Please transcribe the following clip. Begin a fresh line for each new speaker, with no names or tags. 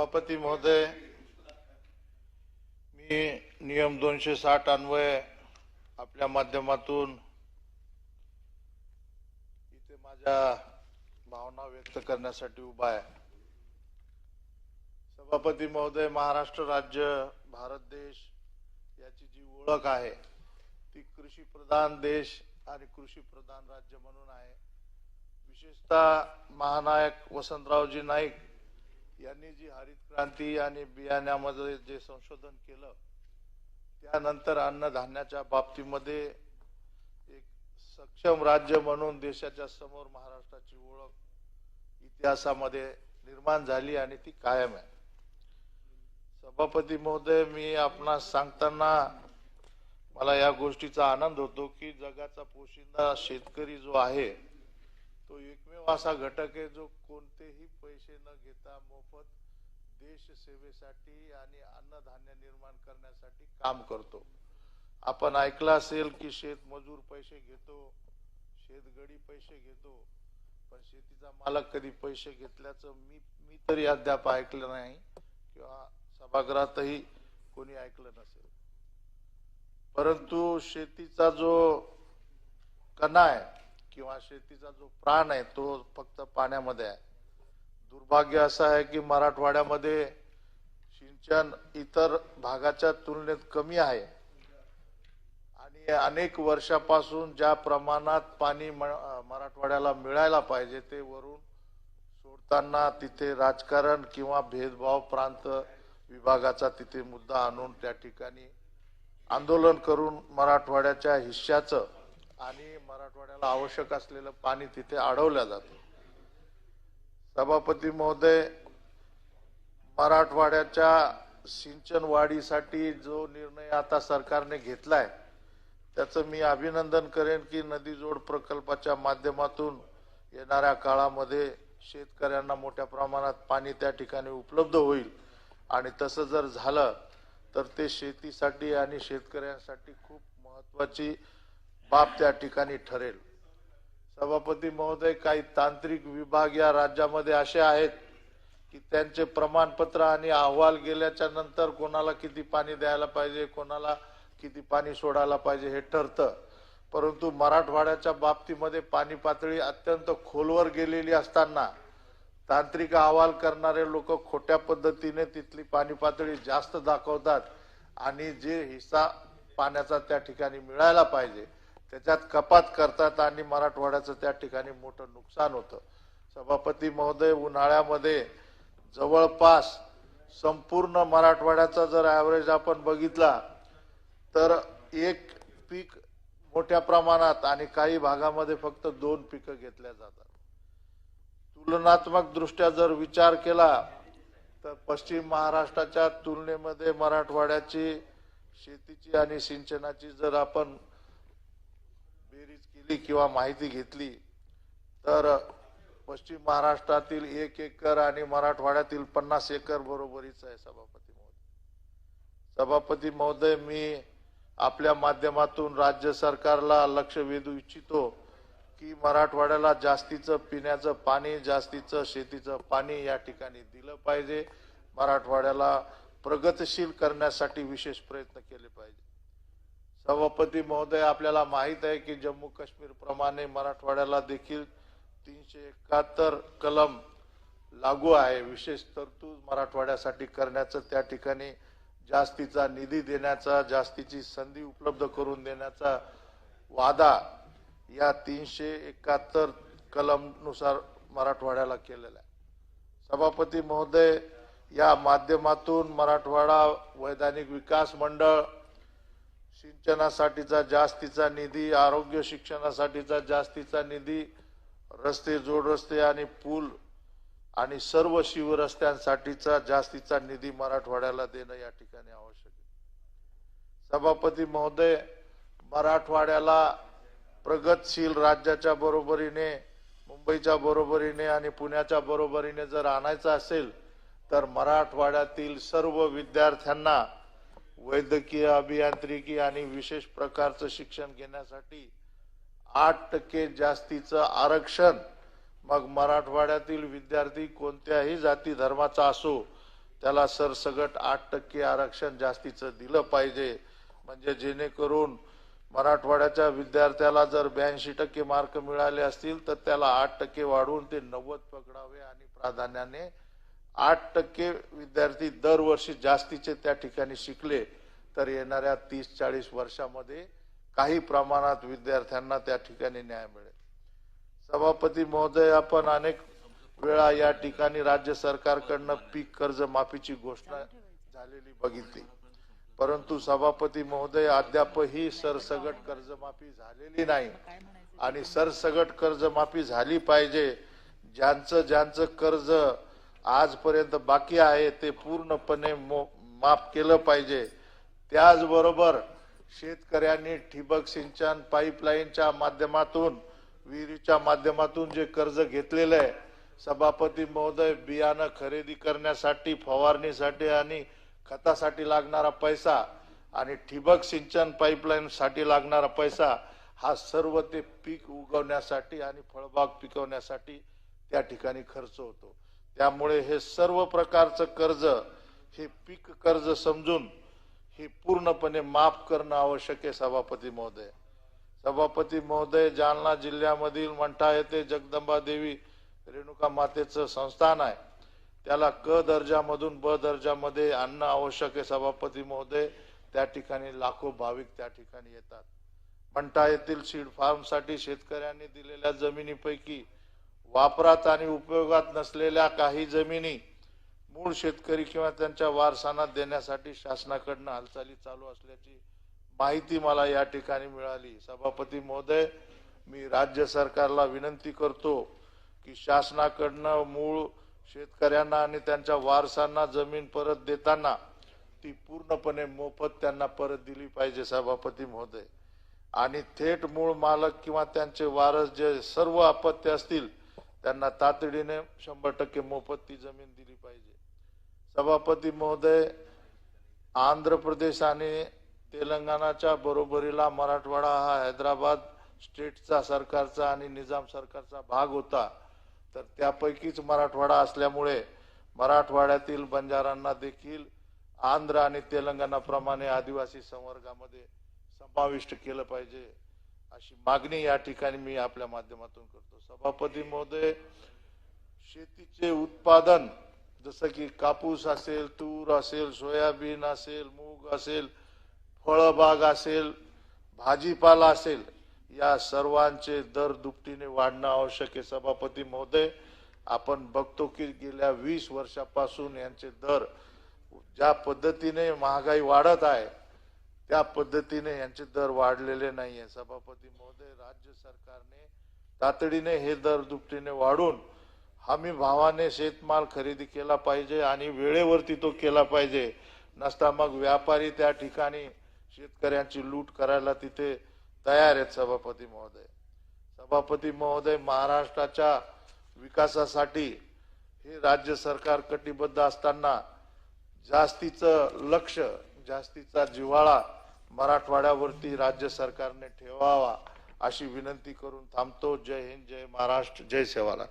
सभापती महोदय मी नियम दोनशे साठ अन्वय आपल्या माध्यमातून इथे माझ्या भावना व्यक्त करण्यासाठी उभा आहे. सभापती महोदय महाराष्ट्र राज्य भारत देश याची जी ओळख आहे ती कृषी प्रधान देश आणि कृषी प्रधान राज्य म्हणून आहे. विशेषतः महानायक वसंतरावजी नाईक यांनी जी हरित क्रांती आणि बियाण्यामध्ये जे संशोधन केलं त्यानंतर अन्नधान्याच्या बाबतीमध्ये एक सक्षम राज्य म्हणून देशाच्या समोर महाराष्ट्राची ओळख इतिहासामध्ये निर्माण झाली आणि ती कायम आहे. सभापती महोदय मी आपणास सांगताना मला या गोष्टीचा आनंद होतो की जगाचा पोशिंदा शेतकरी जो आहे तो एकमेव असा घटक आहे जो कोणतेही पैसे न घेता मोफत देश सेवेसाठी आणि अन्नधान्य निर्माण करण्यासाठी काम करतो. आपण ऐकलं असेल की शेतमजूर पैसे घेतो शेतगडी पैसे घेतो पण शेतीचा मालक कधी पैसे घेतल्याचं मी मी तरी अद्याप ऐकलं नाही किंवा सभागृहातही कोणी ऐकलं नसेल. परंतु शेतीचा जो कणा आहे किंवा शेतीचा जो प्राण आहे तो फक्त पाण्यामध्ये आहे. दुर्भाग्य असं आहे की मराठवाड्यामध्ये सिंचन इतर भागाच्या तुलनेत कमी आहे. आणि अनेक वर्षापासून ज्या प्रमाणात पाणी मराठवाड्याला मिळायला पाहिजे ते वरून सोडताना तिथे राजकारण किंवा भेदभाव प्रांत विभागाचा तिथे मुद्दा आणून त्या ठिकाणी आंदोलन करून मराठवाड्याच्या हिश्श्याचं आणि मराठवाड्याला आवश्यक असलेलं पाणी तिथे अडवलं जातं. सभापती महोदय मराठवाड्याच्या सिंचन वाढीसाठी जो निर्णय आता सरकारने घेतलाय त्याचं मी अभिनंदन करेन की नदीजोड प्रकल्पाच्या माध्यमातून येणाऱ्या काळामध्ये शेतकऱ्यांना मोठ्या प्रमाणात पाणी त्या ठिकाणी उपलब्ध होईल. आणि तसं जर झालं तर ते शेतीसाठी आणि शेतकऱ्यांसाठी खूप महत्वाची बाब त्या ठिकाणी ठरेल. सभापती महोदय काही तांत्रिक विभाग या राज्यामध्ये असे आहेत की त्यांचे प्रमाणपत्र आणि अहवाल गेल्याच्यानंतर कोणाला किती पाणी द्यायला पाहिजे कोणाला किती पाणी सोडायला पाहिजे हे ठरतं. परंतु मराठवाड्याच्या बाबतीमध्ये पाणी पातळी अत्यंत खोलवर गेलेली असताना तांत्रिक अहवाल करणारे लोक खोट्या पद्धतीने तिथली पाणी पातळी जास्त दाखवतात आणि जे हिस्सा पाण्याचा त्या ठिकाणी मिळायला पाहिजे. त्याच्यात कपात करतात आणि मराठवाड्याचं त्या ठिकाणी मोठं नुकसान होतं. सभापती महोदय उन्हाळ्यामध्ये जवळपास संपूर्ण मराठवाड्याचा जर ॲव्हरेज आपण बघितला तर एक पीक मोठ्या प्रमाणात आणि काही भागामध्ये फक्त दोन पिकं घेतल्या जातात. तुलनात्मक दृष्ट्या जर विचार केला तर पश्चिम महाराष्ट्राच्या तुलनेमध्ये मराठवाड्याची शेतीची आणि सिंचनाची जर आपण बेरीज केली किंवा माहिती घेतली तर पश्चिम महाराष्ट्रातील एक एकर आणि मराठवाड्यातील पन्नास एकर बरोबरीच आहे सभापती महोदय. सभापती महोदय मी आपल्या माध्यमातून राज्य सरकारला लक्ष वेधू इच्छितो की मराठवाड्याला जास्तीचं पिण्याचं पाणी जास्तीचं शेतीचं पाणी या ठिकाणी दिलं पाहिजे. मराठवाड्याला प्रगतशील करण्यासाठी विशेष प्रयत्न केले पाहिजे. सभापती महोदय आपल्याला माहीत आहे की जम्मू काश्मीर प्रमाणे मराठवाड्याला देखील तीनशे एकाहत्तर कलम लागू आहे. विशेष तरतूद मराठवाड्यासाठी करण्याचं त्या ठिकाणी जास्तीचा निधी देण्याचा जास्तीची संधी उपलब्ध करून देण्याचा वादा या तीनशे एकाहत्तर कलमनुसार मराठवाड्याला केलेला आहे. सभापती महोदय या माध्यमातून मराठवाडा वैधानिक विकास मंडळ सिंचनासाठीचा जास्तीचा निधी आरोग्य शिक्षणासाठीचा जास्तीचा निधी रस्ते जोड रस्ते आणि पूल आणि सर्व शिवरस्त्यांसाठीचा जास्तीचा निधी मराठवाड्याला देणं या ठिकाणी आवश्यक आहे. सभापती महोदय मराठवाड्याला प्रगतशील राज्याच्या बरोबरीने मुंबईच्या बरोबरीने आणि पुण्याच्या बरोबरीने जर आणायचं असेल तर मराठवाड्यातील सर्व विद्यार्थ्यांना वैद्यकीय अभियांत्रिकी आणि विशेष प्रकारचं शिक्षण घेण्यासाठी आठ टक्के जास्तीचं आरक्षण. मग मराठवाड्यातील विद्यार्थी कोणत्याही जाती धर्माचा असो त्याला सरसगट आठ टक्के आरक्षण जास्तीचं दिलं पाहिजे. म्हणजे जेणेकरून मराठवाड्याच्या विद्यार्थ्याला जर ब्याऐंशी टक्के मार्क मिळाले असतील तर त्याला आठ टक्के वाढवून ते नव्वद पकडावे आणि प्राधान्याने आठ टक्के विद्यार्थी दरवर्षी जास्तीचे त्या ठिकाणी शिकले तर येणाऱ्या तीस चाळीस वर्षामध्ये काही प्रमाणात विद्यार्थ्यांना त्या ठिकाणी न्याय मिळेल. सभापती महोदय आपण अनेक वेळा या ठिकाणी राज्य सरकारकडनं पीक कर्ज माफीची घोषणा झालेली बघितली. परंतु सभापती महोदय अद्यापही सरसगट कर्जमाफी झालेली नाही. आणि सरसगट कर्जमाफी झाली पाहिजे ज्यांचं ज्यांचं कर्ज आजपर्यंत बाकी आहे ते पूर्णपणे मो- माफ केलं पाहिजे. त्याचबरोबर शेतकऱ्यांनी ठिबक सिंचन पाईपलाईनच्या माध्यमातून विहिरीच्या माध्यमातून जे कर्ज घेतलेलं आहे सभापती महोदय बियाणं खरेदी करण्यासाठी फवारणीसाठी आणि खतासाठी लागणारा पैसा आणि ठिबक सिंचन पाईपलाईनसाठी लागणारा पैसा हा सर्व ते पीक उगवण्यासाठी आणि फळबाग पिकवण्यासाठी त्या ठिकाणी खर्च होतो. त्यामुळे हे सर्व प्रकारचं कर्ज हे पीक कर्ज समजून हे पूर्णपणे माफ करणं आवश्यक आहे सभापती महोदय. सभापती महोदय जालना जिल्ह्यामधील मंठा येथे जगदंबा देवी रेणुका मातेचं संस्थान आहे. त्याला क दर्जामधून ब दर्जामध्ये आणणं आवश्यक आहे सभापती महोदय. त्या ठिकाणी लाखो भाविक त्या ठिकाणी येतात. मंठा येथील सीड फार्मसाठी शेतकऱ्यांनी दिलेल्या जमिनीपैकी वापरात आणि उपयोगात नसलेल्या काही जमिनी मूळ शेतकरी किंवा त्यांच्या वारसांना देण्यासाठी शासनाकडनं हालचाली चालू असल्याची माहिती मला या ठिकाणी मिळाली. सभापती महोदय मी राज्य सरकारला विनंती करतो की शासनाकडनं मूळ शेतकऱ्यांना आणि त्यांच्या वारसांना जमीन परत देताना ती पूर्णपणे मोफत त्यांना परत दिली पाहिजे सभापती महोदय. आणि थेट मूळ मालक किंवा त्यांचे वारस जे सर्व अपत्य असतील त्यांना तातडीने शंभर टक्के मोफत ती जमीन दिली पाहिजे. सभापती महोदय आंध्र प्रदेश आणि तेलंगणाच्या बरोबरीला मराठवाडा हा हैदराबाद स्टेटचा सरकारचा आणि निजाम सरकारचा भाग होता. तर त्यापैकीच मराठवाडा असल्यामुळे मराठवाड्यातील बंजारांना देखील आंध्र आणि तेलंगणाप्रमाणे आदिवासी संवर्गामध्ये समाविष्ट केलं पाहिजे. अशी मागणी या ठिकाणी मी आपल्या माध्यमातून करतो. सभापती महोदय शेतीचे उत्पादन जसं की कापूस असेल तूर असेल सोयाबीन असेल मूग असेल फळबाग असेल भाजीपाला असेल या सर्वांचे दर दुपटीने वाढणं आवश्यक आहे. सभापती महोदय आपण बघतो की गेल्या वीस वर्षापासून यांचे दर ज्या पद्धतीने महागाई वाढत आहे त्या पद्धतीने यांचे दर वाढलेले नाहीये. सभापती महोदय राज्य सरकारने तातडीने हे दर दुपटीने वाढून हमी भावाने शेतमाल खरेदी केला पाहिजे आणि वेळेवरती तो केला पाहिजे. नसता मग व्यापारी त्या ठिकाणी शेतकऱ्यांची लूट करायला तिथे तयार आहेत सभापती महोदय. सभापती महोदय महाराष्ट्राच्या विकासासाठी हे राज्य सरकार कटिबद्ध असताना जास्तीचं लक्ष जास्तीचा जिव्हाळा मराठवाड्यावरती राज्य सरकारने ठेवावा अशी विनंती करून थांबतो. जय हिंद जय महाराष्ट्र जय सेवाला